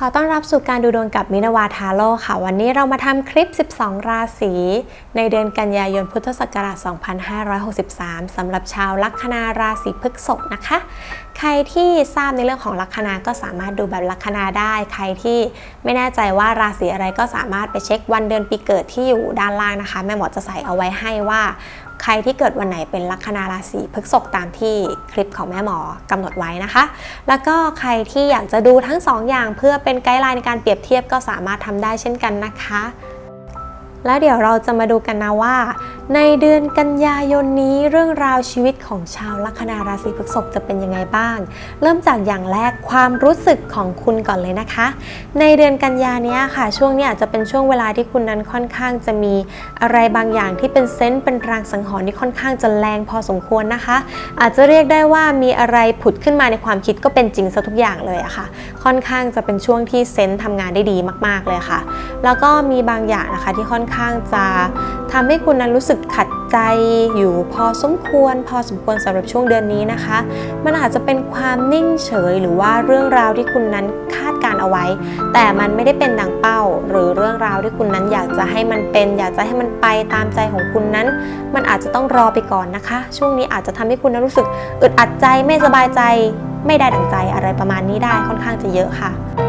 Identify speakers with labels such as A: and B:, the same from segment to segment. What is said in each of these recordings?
A: ขอต้อนรับสู่การดูดวงกับมินาวาทาโร่ค่ะ วันนี้เรามาทำคลิป 12 ราศี ในเดือนกันยายนพุทธศักราช 2563 สำหรับชาวลัคนาราศีพฤษภนะคะ ใครที่ทราบในเรื่องของลัคนาก็สามารถดูแบบลัคนาได้ ใครที่ไม่แน่ใจว่าราศีอะไรก็สามารถไปเช็ควันเดือนปีเกิดที่อยู่ด้านล่างนะคะ แม่หมอจะใส่เอาไว้ให้ว่า ใครที่เกิดวันไหนเป็นลัคนาราศีพฤกษ์ตามที่คลิปของแม่หมอกำหนดไว้นะคะ แล้วก็ใครที่อยากจะดูทั้งสองอย่างเพื่อเป็นไกด์ไลน์ในการเปรียบเทียบก็สามารถทำได้เช่นกันนะคะ แล้วเดี๋ยวเราจะมาดูกันนะว่า ในเดือนกันยายนนี้เรื่องราวชีวิตของชาวลัคนาราศีพฤษภจะเป็นยังไงบ้าง เริ่มจากอย่างแรกความรู้สึกของคุณก่อนเลยนะคะ ในเดือนกันยานี้ค่ะ ช่วงนี้อาจจะเป็นช่วงเวลาที่คุณนั้นค่อนข้างจะมีอะไรบางอย่างที่เป็นเซนส์เป็นรางสังหรณ์ที่ค่อนข้างจะแรงพอสมควรนะคะ อาจจะเรียกได้ว่ามีอะไรผุดขึ้นมาในความคิดก็เป็นจริงซะทุกอย่างเลยอะค่ะ ค่อนข้างจะเป็นช่วงที่เซนส์ทำงานได้ดีมาก ๆเลยค่ะ แล้วก็มีบางอย่างนะคะที่ค่อนข้างจะทำให้คุณนั้นรู้สึกขัดใจอยู่พอสมควร พอสมควรสำหรับช่วงเดือนนี้นะคะ มันอาจจะเป็นความนิ่งเฉยหรือว่าเรื่องราวที่คุณนั้นคาดการเอาไว้ แต่มันไม่ได้เป็นดังเป้า หรือเรื่องราวที่คุณนั้นอยากจะให้มันเป็น อยากจะให้มันไปตามใจของคุณนั้น มันอาจจะต้องรอไปก่อนนะคะ ช่วงนี้อาจจะทำให้คุณนั้นรู้สึกอึดอัดใจไม่สบายใจ ไม่ได้ดังใจอะไรประมาณนี้ได้ค่อนข้างจะเยอะค่ะ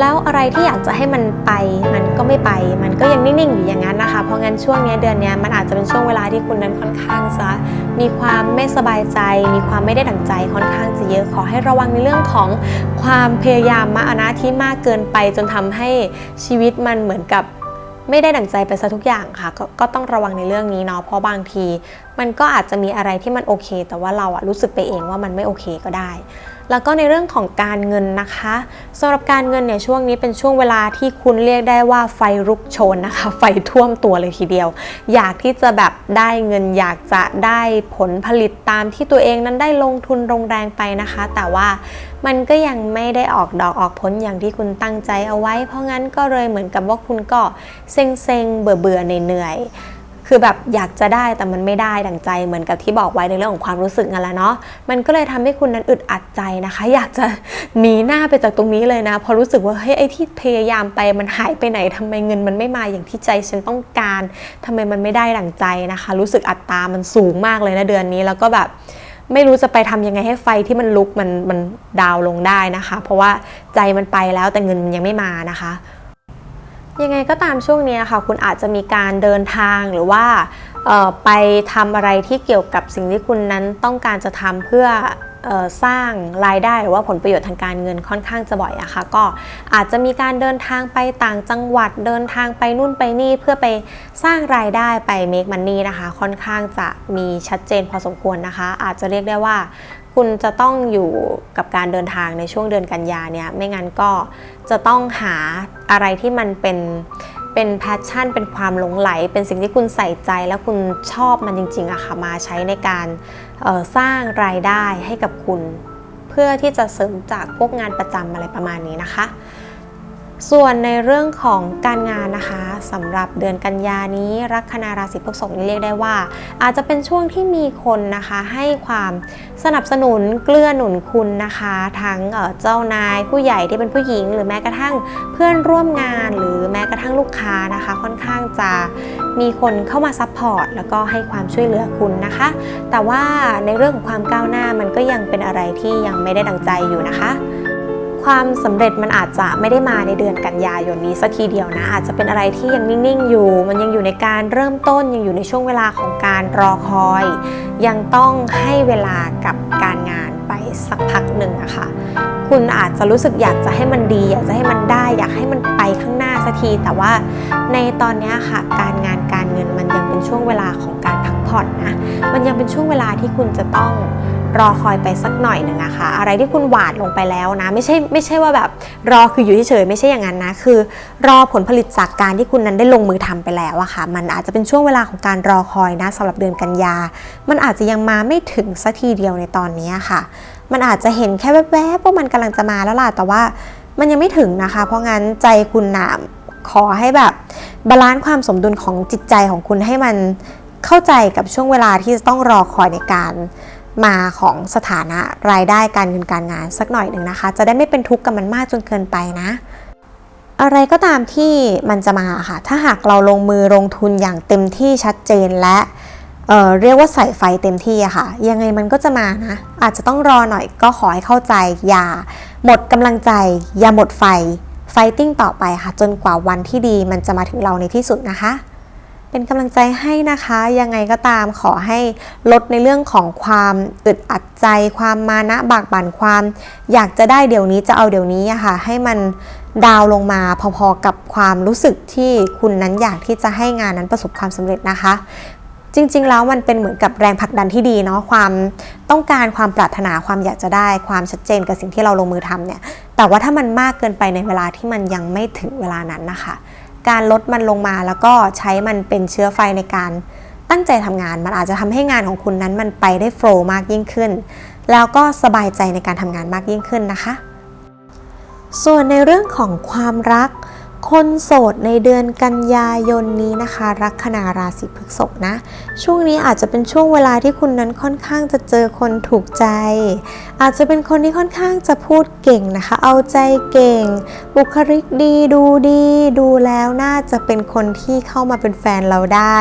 A: แล้วอะไรที่อยากจะให้มันไปมันก็ไม่ไป มันก็ยังนิ่งๆอยู่อย่างนั้นนะคะ เพราะงั้นช่วงนี้เดือนนี้มันอาจจะเป็นช่วงเวลาที่คุณนั้นค่อนข้างจะมีความไม่สบายใจ มีความไม่ได้ดั่งใจค่อนข้างจะเยอะขอให้ระวังในเรื่องของความพยายามมานะที่มากเกินไปจนทำให้ชีวิตมันเหมือนกับไม่ได้ดั่งใจไปซะทุกอย่างค่ะกก็ต้องระวังในเรื่องนี้เนาะเพราะบางที มันก็อาจจะมีอะไรที่มันโอเค แต่ว่าเราอะรู้สึกไปเองว่ามันไม่โอเคก็ได้ แล้วก็ในเรื่องของการเงินนะคะสำหรับการเงินเนี่ยช่วงนี้เป็นช่วงเวลาที่คุณเรียกได้ว่าไฟรุกโชนนะคะ ไฟท่วมตัวเลยทีเดียว อยากที่จะแบบได้เงินอยากจะได้ผลผลิตตามที่ตัวเองนั้นได้ลงทุนลงแรงไปนะคะ แต่ว่ามันก็ยังไม่ได้ออกดอกออกผลอย่างที่คุณตั้งใจเอาไว้ เพราะงั้นก็เลยเหมือนกับว่าคุณก็เซ็งเซ็งๆเบื่อเบื่อๆเหนื่อยๆ คือแบบอยากจะได้แต่มันไม่ได้ดังใจเหมือนกับที่บอกไว้ในเรื่องของความรู้สึกนั่นแหละเนาะมันก็เลยทำให้คุณนั้นอึดอัดใจนะคะ อยากจะหนีหน้าไปจากตรงนี้เลยนะพอรู้สึกว่าเฮ้ยไอ้ที่พยายามไปมันหายไปไหนทำไมเงินมันไม่มาอย่างที่ใจฉันต้องการทำไมมันไม่ได้ดังใจนะคะ รู้สึกอัตรามันสูงมากเลยนะเดือนนี้แล้วก็แบบไม่รู้จะไปทำยังไงให้ไฟที่มันลุกมันมันดาวลงได้นะคะ เพราะว่าใจมันไปแล้วแต่เงินมันยังไม่มานะคะ ยังไงก็ตามช่วงนี้ค่ะ คุณอาจจะมีการเดินทางหรือว่าไปทำอะไรที่เกี่ยวกับสิ่งที่คุณนั้นต้องการจะทำเพื่อสร้างรายได้หรือว่าผลประโยชน์ทางการเงินค่อนข้างจะบ่อยอะค่ะก็อาจจะมีการเดินทางไปต่างจังหวัดเดินทางไปนู่นไปนี่เพื่อไปสร้างรายได้ไป make money นะคะ ค่อนข้างจะมีชัดเจนพอสมควรนะคะ อาจจะเรียกได้ว่า คุณจะต้องอยู่กับการเดินทางในช่วงเดือนกันยาเนี่ยไม่งั้นก็จะต้องหาอะไรที่มันเป็นเป็นแพชชั่น เป็นความหลงไหล เป็นสิ่งที่คุณใส่ใจและคุณชอบมันจริงๆอะค่ะมาใช้ในการออสร้างรายได้ให้กับคุณ เพื่อที่จะเสริมจากพวกงานประจำอะไรประมาณนี้นะคะ ส่วนในเรื่องของการงานนะคะสำหรับเดือนกันยานี้ ลัคนาราศีพฤษภนี่เรียกได้ว่า อาจจะเป็นช่วงที่มีคนนะคะให้ความสนับสนุนเกลือหนุนคุณนะคะ ทั้งเจ้านายผู้ใหญ่ที่เป็นผู้หญิง หรือแม้กระทั่งเพื่อนร่วมงาน หรือแม้กระทั่งลูกค้านะคะ ค่อนข้างจะมีคนเข้ามาซัพพอร์ตแล้วก็ให้ความช่วยเหลือคุณนะคะ แต่ว่าในเรื่องของความก้าวหน้ามันก็ยังเป็นอะไรที่ยังไม่ได้ดังใจอยู่นะคะ ความสำเร็จมันอาจจะไม่ได้มาในเดือนกันยายนนี้สักทีเดียวนะ อาจจะเป็นอะไรที่ยังนิ่งๆอยู่ มันยังอยู่ในการเริ่มต้นยังอยู่ในช่วงเวลาของการรอคอย ยังต้องให้เวลากับการงานไปสักพักหนึ่งอะค่ะคุณอาจจะรู้สึกอยากจะให้มันดี อยากจะให้มันได้ อยากให้มันไปข้างหน้าสักที แต่ว่าในตอนนี้ค่ะ การงานการเงินมันยังเป็นช่วงเวลาของการพักผ่อนนะ มันยังเป็นช่วงเวลาที่คุณจะต้อง รอคอยไปสักหน่อยหนึ่งอะค่ะ อะไรที่คุณหวาดลงไปแล้วนะ ไม่ใช่ไม่ใช่ว่าแบบรอคืออยู่เฉยๆไม่ใช่อย่างนั้นนะ คือ รอผลผลิตจากการที่คุณนั้นได้ลงมือทำไปแล้วอะค่ะ มันอาจจะเป็นช่วงเวลาของการรอคอยนะสำหรับเดือนกันยา มันอาจจะยังมาไม่ถึงสักทีเดียวในตอนนี้ค่ะ มันอาจจะเห็นแค่แวบๆว่ามันกำลังจะมาแล้วล่ะแต่ว่ามันยังไม่ถึงนะคะ เพราะงั้นใจคุณหนาขอให้แบบบาลานซ์ความสมดุลของจิตใจของคุณให้มันเข้าใจกับช่วงเวลาที่จะต้องรอคอยในการ มาของสถานะรายได้การเงินการงานสักหน่อยหนึ่งนะคะ จะได้ไม่เป็นทุกข์กับมันมากจนเกินไปนะ อะไรก็ตามที่มันจะมาค่ะ ถ้าหากเราลงมือลงทุนอย่างเต็มที่ชัดเจนและเเรียกว่าใส่ไฟเต็มที่อะค่ะ ยังไงมันก็จะมานะ อาจจะต้องรอหน่อยก็ขอให้เข้าใจ อย่า หมดกำลังใจ อย่าหมดไฟไฟติ้งต่อไปค่ะ จนกว่าวันที่ดีมันจะมาถึงเราในที่สุดนะคะ เป็นกำลังใจให้นะคะ ยังไงก็ตามขอให้ลดในเรื่องของความอึดอัดใจ ความมานะบากบั่นความ อยากจะได้เดี๋ยวนี้จะเอาเดี๋ยวนี้อะค่ะ ให้มันดาวลงมาพอๆกับความรู้สึกที่คุณนั้นอยากที่จะให้งานนั้นประสบความสำเร็จนะคะ จริงๆแล้วมันเป็นเหมือนกับแรงผลักดันที่ดีเนาะความต้องการความปรารถนาความอยากจะได้ความชัดเจนกับสิ่งที่เราลงมือทำเนี่ยแต่ว่าถ้ามันมากเกินไปในเวลาที่มันยังไม่ถึงเวลานั้นนะคะ การลดมันลงมาแล้วก็ใช้มันเป็นเชื้อไฟในการตั้งใจทำงาน มันอาจจะทำให้งานของคุณนั้นมันไปได้โฟล์มากยิ่งขึ้น แล้วก็สบายใจในการทำงานมากยิ่งขึ้นนะคะ ส่วนในเรื่องของความรัก คนโสดในเดือนกันยายนนี้นะคะ ลัคนาราศีพฤษภนะ ช่วงนี้อาจจะเป็นช่วงเวลาที่คุณนั้นค่อนข้างจะเจอคนถูกใจ อาจจะเป็นคนที่ค่อนข้างจะพูดเก่งนะคะ เอาใจเก่ง บุคลิกดีดูดี ดูแล้วน่าจะเป็นคนที่เข้ามาเป็นแฟนเราได้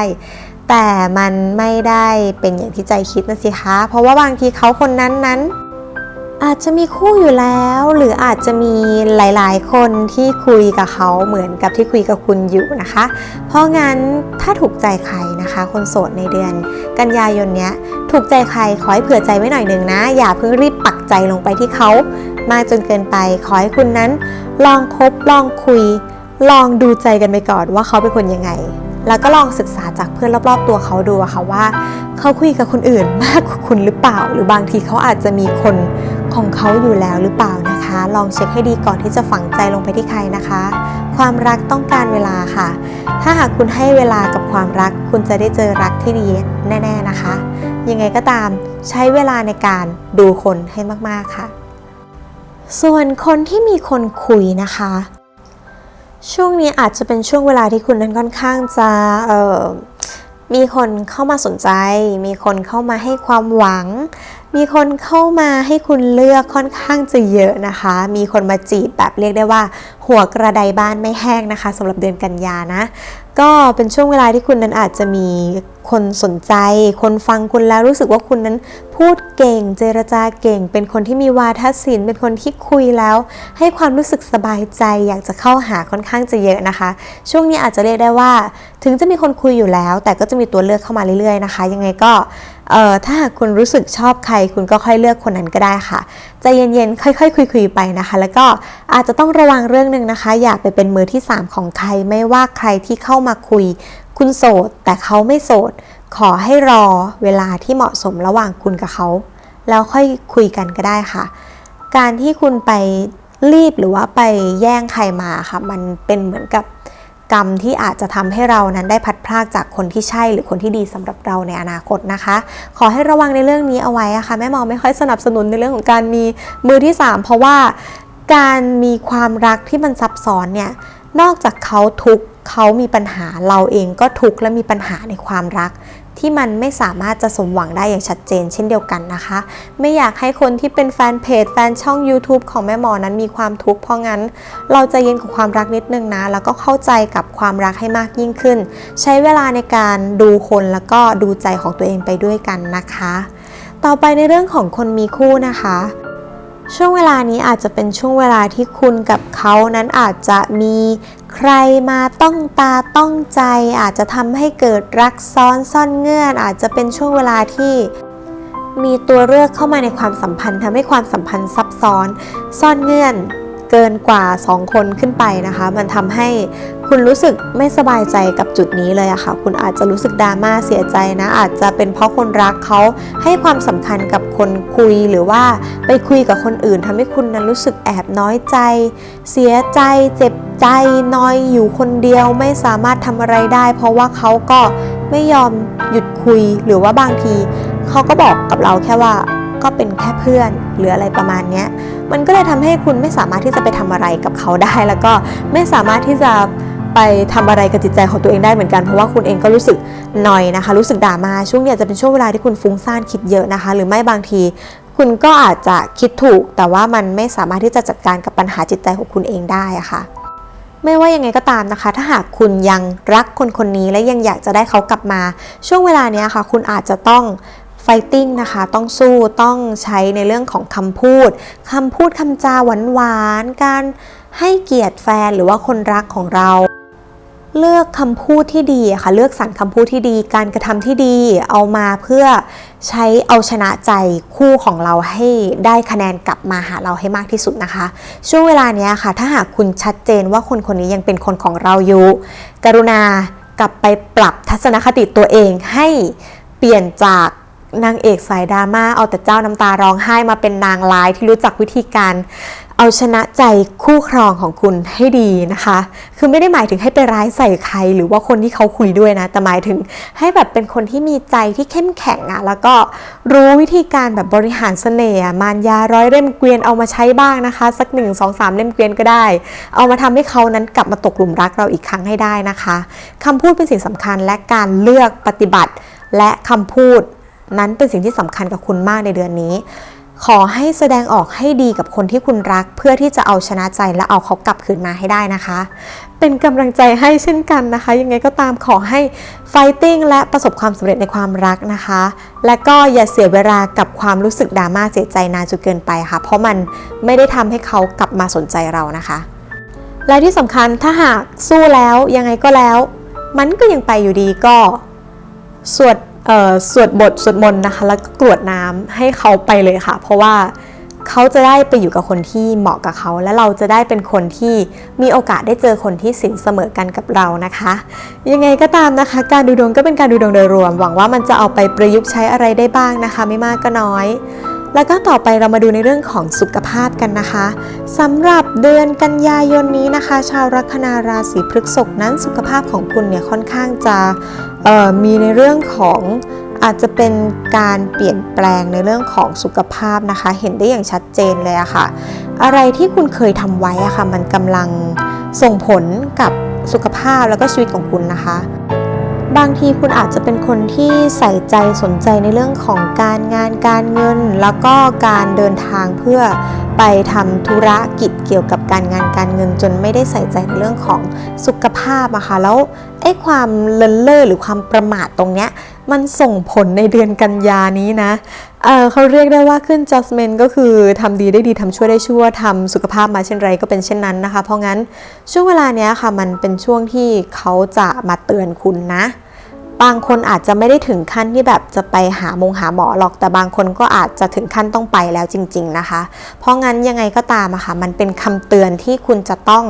A: แต่มันไม่ได้เป็นอย่างที่ใจคิดนะสิคะ เพราะว่าบางทีเขาคนนั้นนั้น อาจจะมีคู่อยู่แล้ว หรืออาจจะมีหลาย ๆ คนที่คุยกับเขาเหมือนกับที่คุยกับคุณอยู่นะคะ เพราะงั้นถ้าถูกใจใครนะคะ คนโสดในเดือน กันยายนเนี้ยถูกใจใครขอให้เผื่อใจไว้หน่อยหนึ่งนะ อย่าเพิ่งรีบปักใจลงไปที่เขา มากจนเกินไปขอให้คุณนั้น ลองคบลองคุย ลองดูใจกันไปก่อนว่าเขาเป็นคนยังไงแล้วก็ลองศึกษาจากเพื่อนรอบ ๆ ตัวเขาดูอะค่ะว่า เขาคุยกับคนอื่นมากกว่าคุณหรือเปล่า หรือบางทีเขาอาจจะมีคน ของเขาอยู่แล้วหรือเปล่านะคะ ลองเช็คให้ดีก่อนที่จะฝังใจลงไปที่ใครนะคะ ความรักต้องการเวลาค่ะ ถ้าหากคุณให้เวลากับความรัก คุณจะได้เจอรักที่ดีแน่ ๆนะคะ ยังไงก็ตามใช้เวลาในการดูคนให้มากๆค่ะ ส่วนคนที่มีคนคุยนะคะ ช่วงนี้อาจจะเป็นช่วงเวลาที่คุณนั้นค่อนข้างจะเมีคนเข้ามาสนใจ มีคนเข้ามาให้ความหวัง มีคนเข้ามาให้คุณเลือกค่อนข้างจะเยอะนะคะ มีคนมาจีบแบบเรียกได้ว่า หัวกระไดบ้านไม่แห้งนะคะสำหรับเดือนกันยานะ ก็เป็นช่วงเวลาที่คุณนั้นอาจจะมีคนสนใจ คนฟังคุณแล้วรู้สึกว่าคุณนั้นพูดเก่ง เจรจาเก่ง เป็นคนที่มีวาทศิลป์เป็นคนที่คุยแล้ว ให้ความรู้สึกสบายใจ อยากจะเข้าหาค่อนข้างจะเยอะนะคะ ช่วงนี้อาจจะเรียกได้ว่า ถึงจะมีคนคุยอยู่แล้ว แต่ก็จะมีตัวเลือกเข้ามาเรื่อยๆนะคะ ยังไงก็ เอ่อถ้าหากคุณรู้สึกชอบใคร คุณก็ค่อยเลือกคนนั้นก็ได้ค่ะใจเย็นๆ ค่อยๆ คุยๆ ไปนะคะ แล้วก็อาจจะต้องระวังเรื่องหนึ่งนะคะ อย่าไปเป็นมือที่ 3 ของใคร ไม่ว่าใครที่เข้ามาคุย คุณโสด แต่เขาไม่โสด ขอให้รอเวลาที่เหมาะสมระหว่างคุณกับเขา แล้วค่อยคุยกันก็ได้ค่ะ การที่คุณไปรีบหรือว่าไปแย่งใครมาค่ะ มันเป็นเหมือนกับ กรรมที่อาจจะทำให้เรานั้นได้พัดพรากจากคนที่ใช่หรือคนที่ดีสำหรับเราในอนาคตนะคะ ขอให้ระวังในเรื่องนี้เอาไว้อะค่ะแม่หมอไม่ค่อยสนับสนุนในเรื่องของการมีมือที่ 3 เพราะว่าการมีความรักที่มันซับซ้อนเนี่ยนอกจากเขาทุกเขามีปัญหาเราเองก็ทุกและมีปัญหาในความรัก ที่มันไม่สามารถจะสมหวังได้อย่างชัดเจน เช่นเดียวกันนะคะ ไม่อยากให้คนที่เป็นแฟนเพจแฟนช่อง YouTube ของแม่หมอนั้นมีความทุกข์เพราะงั้น เราจะเย็นกับความรักนิดนึงนะ แล้วก็เข้าใจกับความรักให้มากยิ่งขึ้น ใช้เวลาในการดูคนแล้วก็ดูใจของตัวเองไปด้วยกันนะคะ ต่อไปในเรื่องของคนมีคู่นะคะช่วงเวลานี้อาจจะเป็นช่วงเวลาที่คุณกับเขานั้นอาจจะมี ใครมาต้องตาต้องใจ อาจจะทำให้เกิดรักซ้อนซ่อนเงื่อน อาจจะเป็นช่วงเวลาที่มีตัวเลือกเข้ามาในความสัมพันธ์ทำให้ความสัมพันธ์ซับซ้อน ซ่อนเงื่อน เกินกว่า 2 คนขึ้นไปนะคะ มันทำให้คุณรู้สึกไม่สบายใจกับจุดนี้เลยอะค่ะ คุณอาจจะรู้สึกดราม่าเสียใจนะ อาจจะเป็นเพราะคนรักเขาให้ความสำคัญกับคนคุยหรือว่าไปคุยกับคนอื่นทำให้คุณนั้นรู้สึกแอบน้อยใจ เสียใจ เจ็บใจนอยอยู่คนเดียวไม่สามารถทำอะไรได้ เพราะว่าเขาก็ไม่ยอมหยุดคุยหรือว่าบางทีเขาก็บอกกับเราแค่ว่า ก็เป็นแค่เพื่อนหรืออะไรประมาณนี้มันก็เลยทำให้คุณไม่สามารถที่จะไปทำอะไรกับเขาได้ แล้วก็ไม่สามารถที่จะไปทำอะไรกับจิตใจของตัวเองได้เหมือนกันเพราะว่าคุณเองก็รู้สึกหน่อยนะคะ รู้สึกด่ามาช่วงเนี้ยจะเป็นช่วงเวลาที่คุณฟุ้งซ่านคิดเยอะนะคะ หรือไม่บางที คุณก็อาจจะคิดถูก แต่ว่ามันไม่สามารถที่จะจัดการกับปัญหาจิตใจของคุณเองได้อะค่ะไม่ว่ายังไงก็ตามนะคะ ถ้าหากคุณยังรักคนคนนี้และยังอยากจะได้เขากลับมา ช่วงเวลานี้ค่ะ คุณอาจจะต้อง fighting นะคะ ต้องสู้ต้องใช้ในเรื่องของคำพูดคำพูดคำจาหวานๆ การให้เกียรติแฟนหรือว่าคนรักของเรา เลือกคำพูดที่ดีค่ะ เลือกสรรคำพูดที่ดี การกระทำที่ดีเอามาเพื่อใช้เอาชนะใจคู่ของเราให้ได้คะแนนกลับมาหาเราให้มากที่สุดนะคะ ช่วงเวลาเนี้ยค่ะ ถ้าหากคุณชัดเจนว่าคนคนนี้ยังเป็นคนของเราอยู่ กรุณากลับไปปรับทัศนคติตัวเองให้เปลี่ยนจาก นางเอกสายดราม่าเอาแต่เจ้าน้ำตาร้องไห้มาเป็นนางร้ายที่รู้จักวิธีการ เอาชนะใจคู่ครองของคุณให้ดีนะคะ คือไม่ได้หมายถึงให้ไปร้ายใส่ใคร หรือว่าคนที่เขาคุยด้วยนะ แต่หมายถึงให้แบบเป็นคนที่มีใจที่เข้มแข็งอะแล้วก็รู้วิธีการแบบบริหารเสน่ห์อะมารยาร้อยเล่มเกวียนเอามาใช้บ้างนะคะ สักหนึ่งสองสามเล่มเกวียนก็ได้ เอามาทำให้เขานั้นกลับมาตกหลุมรักเราอีกครั้งให้ได้นะคะคำพูดเป็นสิ่งสำคัญและการเลือกปฏิบัติและคำพูด นั้นเป็นสิ่งที่สำคัญกับคุณมากในเดือนนี้ ขอให้แสดงออกให้ดีกับคนที่คุณรัก เพื่อที่จะเอาชนะใจและเอาเขากลับคืนมาให้ได้นะคะ เป็นกำลังใจให้เช่นกันนะคะ ยังไงก็ตามขอให้ไฟติ้งและประสบความสำเร็จในความรักนะคะ และก็อย่าเสียเวลากับความรู้สึกดราม่าเสียใจนานจนเกินไปค่ะ เพราะมันไม่ได้ทำให้เขากลับมาสนใจเรานะคะ และที่สำคัญถ้าหากสู้แล้วยังไงก็แล้ว มันก็ยังไปอยู่ดีก็สวด สวดบทสวดมนต์นะคะ แล้วก็กรวดน้ำให้เขาไปเลยค่ะ เพราะว่าเขาจะได้ไปอยู่กับคนที่เหมาะกับเขา และเราจะได้เป็นคนที่มีโอกาสได้เจอคนที่สินเสมอกันกับเรานะคะ ยังไงก็ตามนะคะ การดูดวงก็เป็นการดูดวงโดยรวม หวังว่ามันจะเอาไปประยุกต์ใช้อะไรได้บ้างนะคะ ไม่มากก็น้อย แล้วก็ต่อไปเรามาดูในเรื่องของสุขภาพกันนะคะสำหรับเดือนกันยายนนี้นะคะ ชาวลัคนาราศีพฤษภนั้นสุขภาพของคุณเนี่ยค่อนข้างจะมีในเรื่องของอาจจะเป็นการเปลี่ยนแปลงในเรื่องของสุขภาพนะคะ เห็นได้อย่างชัดเจนเลยอะค่ะ อะไรที่คุณเคยทำไว้อะค่ะมันกำลังส่งผลกับสุขภาพแล้วก็ชีวิตของคุณนะคะ บางทีคุณอาจจะเป็นคนที่ใส่ใจสนใจในเรื่องของการงานการเงิน แล้วก็การเดินทางเพื่อไปทำธุรกิจเกี่ยวกับการงานการเงิน จนไม่ได้ใส่ใจในเรื่องของสุขภาพอะค่ะแล้วไอ้ความเลินเล่อหรือความประมาทตรงเนี้ยมันส่งผลในเดือนกันยานี้นะเเขาเรียกได้ว่าขึ้น judgment ก็คือทำดีได้ดีทำชั่วได้ชั่วทำสุขภาพมาเช่นไรก็เป็นเช่นนั้นนะคะ เพราะงั้นช่วงเวลาเนี้ยค่ะมันเป็นช่วงที่เขาจะมาเตือนคุณนะ บางคนอาจจะไม่ได้ถึงขั้นที่แบบจะไปหามงหาหมอหรอก แต่บางคนก็อาจจะถึงขั้นต้องไปแล้วจริง ๆนะคะ เพราะงั้นยังไงก็ตามอะค่ะ มันเป็นคำเตือนที่คุณจะต้อง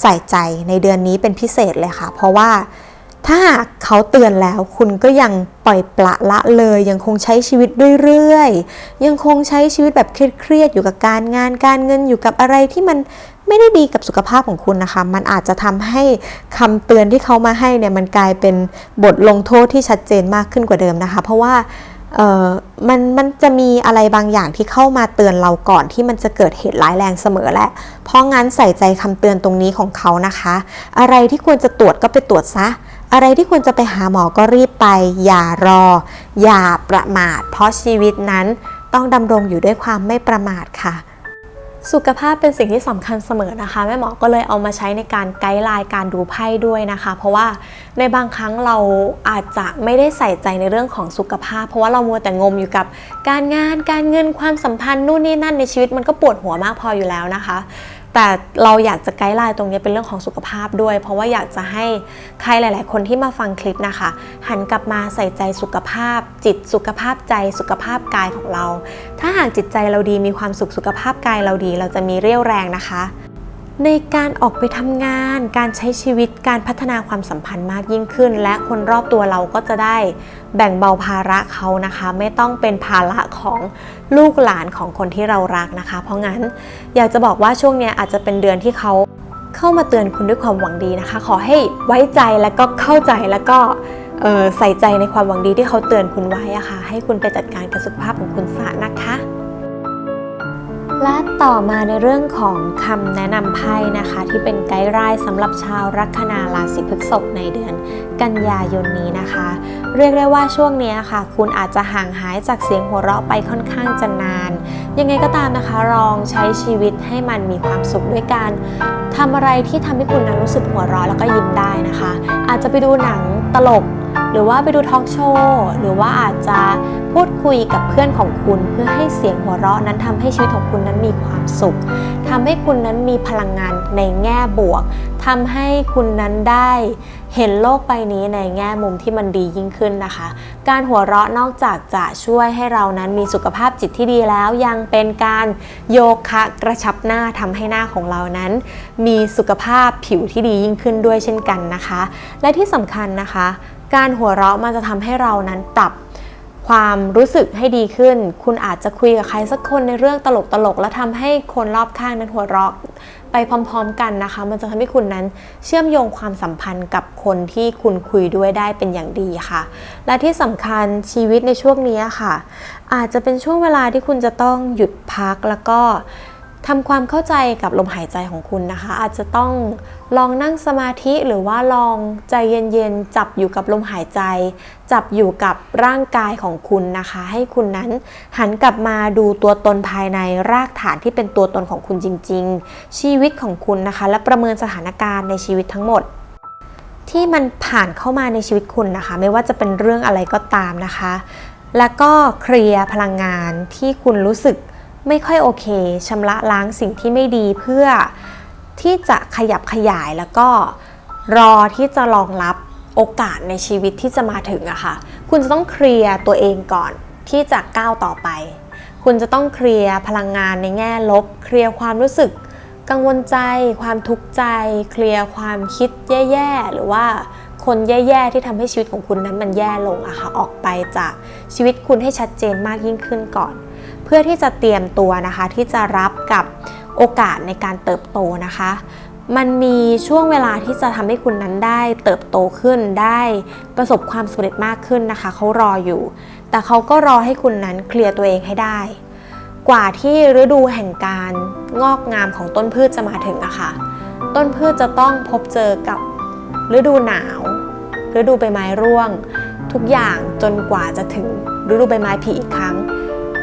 A: ใส่ใจในเดือนนี้เป็นพิเศษเลยค่ะ เพราะว่า ถ้าหากเขาเตือนแล้วคุณก็ยังปล่อยปละละเลย ยังคงใช้ชีวิตเรื่อยๆ ยังคงใช้ชีวิตแบบเครียดๆอยู่กับการงานการเงินอยู่กับอะไรที่มันไม่ได้ดีกับสุขภาพของคุณนะคะ มันอาจจะทำให้คำเตือนที่เขามาให้เนี่ยมันกลายเป็นบทลงโทษที่ชัดเจนมากขึ้นกว่าเดิมนะคะ เพราะว่าเออมันมันจะมีอะไรบางอย่างที่เข้ามาเตือนเราก่อนที่มันจะเกิดเหตุร้ายแรงเสมอแหละ เพราะงั้นใส่ใจคำเตือนตรงนี้ของเขานะคะ อะไรที่ควรจะตรวจก็ไปตรวจซะ อะไรที่ควรจะไปหาหมอก็รีบไป อย่ารอ อย่าประมาท เพราะชีวิตนั้นต้องดำรงอยู่ด้วยความไม่ประมาทค่ะ สุขภาพเป็นสิ่งที่สำคัญเสมอนะคะ แม่หมอก็เลยเอามาใช้ในการไกด์ไลน์การดูไพ่ด้วยนะคะ เพราะว่าในบางครั้งเราอาจจะไม่ได้ใส่ใจในเรื่องของสุขภาพ เพราะว่าเรามัวแต่งมอยู่กับการงานการเงินความสัมพันธ์นู่นนี่นั่นในชีวิตมันก็ปวดหัวมากพออยู่แล้วนะคะ แต่เราอยากจะไกด์ไลน์ตรงนี้เป็นเรื่องของสุขภาพด้วย เพราะว่าอยากจะให้ใครหลาย ๆ คนที่มาฟังคลิปนะคะ หันกลับมาใส่ใจสุขภาพ จิตสุขภาพใจสุขภาพกายของเรา ถ้าหากจิตใจเราดีมีความสุขสุขภาพกายเราดี เราจะมีเรี่ยวแรงนะคะ ในการออกไปทำงาน การใช้ชีวิตการพัฒนาความสัมพันธ์มากยิ่งขึ้น และคนรอบตัวเราก็จะได้แบ่งเบาภาระเขานะคะ ไม่ต้องเป็นภาระของลูกหลานของคนที่เรารักนะคะ เพราะงั้นอยากจะบอกว่าช่วงนี้อาจจะเป็นเดือนที่เขาเข้ามาเตือนคุณด้วยความหวังดีนะคะ ขอให้ไว้ใจแล้วก็เข้าใจแล้วก็ใส่ใจในความหวังดีที่เขาเตือนคุณไว้อะค่ะให้คุณไปจัดการกับสุขภาพของคุณซะนะคะ และต่อมาในเรื่องของคำแนะนำไพ่นะคะ ที่เป็นไกด์ไลน์สำหรับชาวลัคนาราศีพฤษภในเดือนกันยายนนี้นะคะ เรียกได้ว่าช่วงนี้ค่ะ คุณอาจจะห่างหายจากเสียงหัวเราะไปค่อนข้างจะนาน ยังไงก็ตามนะคะลองใช้ชีวิตให้มันมีความสุขด้วยการทำอะไรที่ทำให้คุณนั้นรู้สึกหัวเราะแล้วก็ยิ้มได้นะคะ อาจจะไปดูหนังตลกหรือว่าไปดูทอล์กโชว์หรือว่าอาจจะพูด คุยกับเพื่อนของคุณเพื่อให้เสียงหัวเราะนั้นทำให้ชีวิตของคุณนั้นมีความสุขทำให้คุณนั้นมีพลังงานในแง่บวกทำให้คุณนั้นได้เห็นโลกใบนี้ในแง่มุมที่มันดียิ่งขึ้นนะคะ การหัวเราะนอกจากจะช่วยให้เรานั้นมีสุขภาพจิตที่ดีแล้ว ยังเป็นการโยคะกระชับหน้าทำให้หน้าของเรานั้น มีสุขภาพผิวที่ดียิ่งขึ้นด้วยเช่นกันนะคะ และที่สำคัญนะคะ การหัวเราะมันจะทำให้เรานั้นปรับ ความรู้สึกให้ดีขึ้น คุณอาจจะคุยกับใครสักคนในเรื่องตลกๆแล้วทำให้คนรอบข้างนั้นหัวเราะไปพร้อม ๆ กันนะคะ มันจะทำให้คุณนั้นเชื่อมโยงความสัมพันธ์กับคนที่คุณคุยด้วยได้เป็นอย่างดีค่ะ และที่สำคัญชีวิตในช่วงนี้ค่ะ อาจจะเป็นช่วงเวลาที่คุณจะต้องหยุดพักแล้วก็ ทำความเข้าใจกับลมหายใจของคุณนะคะ อาจจะต้องลองนั่งสมาธิหรือว่าลองใจเย็นๆจับอยู่กับลมหายใจ จับอยู่กับร่างกายของคุณนะคะ ให้คุณนั้นหันกลับมาดูตัวตนภายในรากฐานที่เป็นตัวตนของคุณจริง ๆ ชีวิตของคุณนะคะ และประเมินสถานการณ์ในชีวิตทั้งหมด ที่มันผ่านเข้ามาในชีวิตคุณนะคะ ไม่ว่าจะเป็นเรื่องอะไรก็ตามนะคะ แล้วก็เคลียร์พลังงานที่คุณรู้สึก ไม่ค่อยโอเคชำระล้างสิ่งที่ไม่ดีเพื่อที่จะขยับขยายแล้วก็รอที่จะรองรับโอกาสในชีวิตที่จะมาถึงอะค่ะ คุณจะต้องเคลียร์ตัวเองก่อนที่จะก้าวต่อไป คุณจะต้องเคลียร์พลังงานในแง่ลบ เคลียร์ความรู้สึกกังวลใจ ความทุกข์ใจ เคลียร์ความคิดแย่ๆ หรือว่าคนแย่ๆ ที่ทำให้ชีวิตของคุณนั้นมันแย่ลงอะค่ะ ออกไปจากชีวิตคุณให้ชัดเจนมากยิ่งขึ้นก่อน พื่อที่จะเตรียมตัวนะคะที่จะรับกับโอกาสในการเติบโตนะคะ มันมีช่วงเวลาที่จะทำให้คุณนั้นได้เติบโตขึ้นได้ประสบความสำเร็จมากขึ้นนะคะเขารออยู่ แต่เขาก็รอให้คุณนั้นเคลียร์ตัวเองให้ได้ กว่าที่ฤดูแห่งการงอกงามของต้นพืชจะมาถึงอะค่ะต้นพืชจะต้องพบเจอกับฤดูหนาว ฤดูใบไม้ร่วง ทุกอย่างจนกว่าจะถึงฤดูใบไม้ผลิอีกครั้ง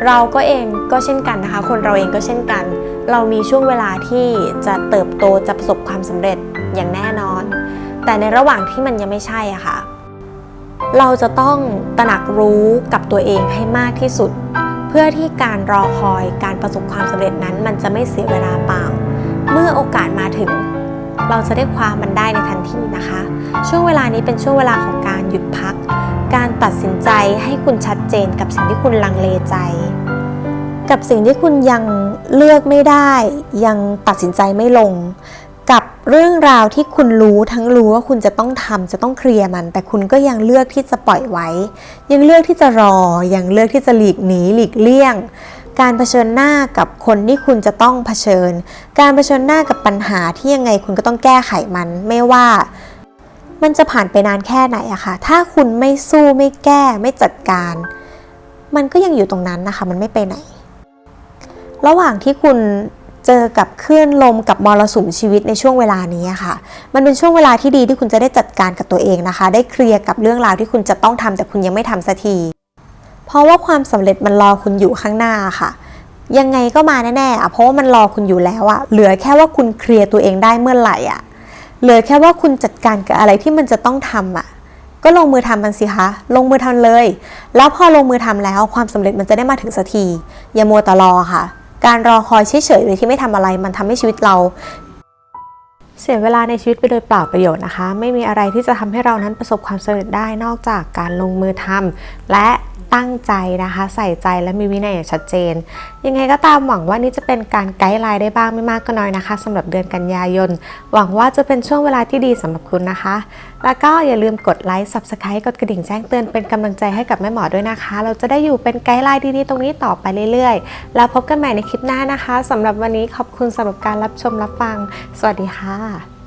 A: เราก็เองก็เช่นกันนะคะ คนเราเองก็เช่นกัน เรามีช่วงเวลาที่จะเติบโตจะประสบความสำเร็จอย่างแน่นอน แต่ในระหว่างที่มันยังไม่ใช่อะค่ะ เราจะต้องตระหนักรู้กับตัวเองให้มากที่สุด เพื่อที่การรอคอยการประสบความสำเร็จนั้น มันจะไม่เสียเวลาเปล่า เมื่อโอกาสมาถึง เราจะได้ความมันได้ในทันทีนะคะ ช่วงเวลานี้เป็นช่วงเวลาของการหยุดพัก การตัดสินใจให้คุณชัดเจนกับสิ่งที่คุณลังเลใจ กับสิ่งที่คุณยังเลือกไม่ได้ ยังตัดสินใจไม่ลง กับเรื่องราวที่คุณรู้ทั้งรู้ว่าคุณจะต้องทำจะต้องเคลียร์มัน แต่คุณก็ยังเลือกที่จะปล่อยไว้ ยังเลือกที่จะรอ ยังเลือกที่จะหลีกหนีหลีกเลี่ยงการเผชิญหน้ากับคนที่คุณจะต้องเผชิญ การเผชิญหน้ากับปัญหาที่ยังไงคุณก็ต้องแก้ไขมัน ไม่ว่า มันจะผ่านไปนานแค่ไหนอะค่ะถ้าคุณไม่สู้ไม่แก้ไม่จัดการ มันก็ยังอยู่ตรงนั้นนะคะ มันไม่ไปไหน ระหว่างที่คุณเจอกับคลื่นลมกับมรสุมชีวิตในช่วงเวลานี้อะค่ะ มันเป็นช่วงเวลาที่ดีที่คุณจะได้จัดการกับตัวเองนะคะ ได้เคลียร์กับเรื่องราวที่คุณจะต้องทำแต่คุณยังไม่ทำสักที เพราะว่าความสำเร็จมันรอคุณอยู่ข้างหน้าค่ะ ยังไงก็มาแน่ๆอะเพราะว่ามันรอคุณอยู่แล้วอะเหลือแค่ว่าคุณเคลียร์ตัวเองได้เมื่อไหร่อะ เหลือแค่ว่าคุณจัดการกับอะไรที่มันจะต้องทำอะก็ลงมือทำมันสิคะ ลงมือทำเลย แล้วพอลงมือทำแล้วความสำเร็จมันจะได้มาถึงสักที อย่ามัวแต่รอค่ะ การรอคอยเฉยๆโดยที่ไม่ทำอะไร มันทำให้ชีวิตเรา เสียเวลาในชีวิตไปโดยเปล่าประโยชน์นะคะ ไม่มีอะไรที่จะทำให้เรานั้นประสบความสำเร็จได้นอกจากการลงมือทำและ ตั้งใจนะคะ ใส่ใจและมีวินัยอย่างชัดเจน ยังไงก็ตามหวังว่านี่จะเป็นการไกด์ไลน์ได้บ้างไม่มากก็น้อยนะคะสำหรับเดือนกันยายน หวังว่าจะเป็นช่วงเวลาที่ดีสำหรับคุณนะคะ แล้วก็อย่าลืมกดไลค์ subscribe กดกระดิ่งแจ้งเตือนเป็นกำลังใจให้กับแม่หมอด้วยนะคะ เราจะได้อยู่เป็นไกด์ไลน์ดีๆตรงนี้ต่อไปเรื่อยๆ แล้วพบกันใหม่ในคลิปหน้านะคะสำหรับวันนี้ขอบคุณสำหรับการรับชมรับฟัง สวัสดีค่ะ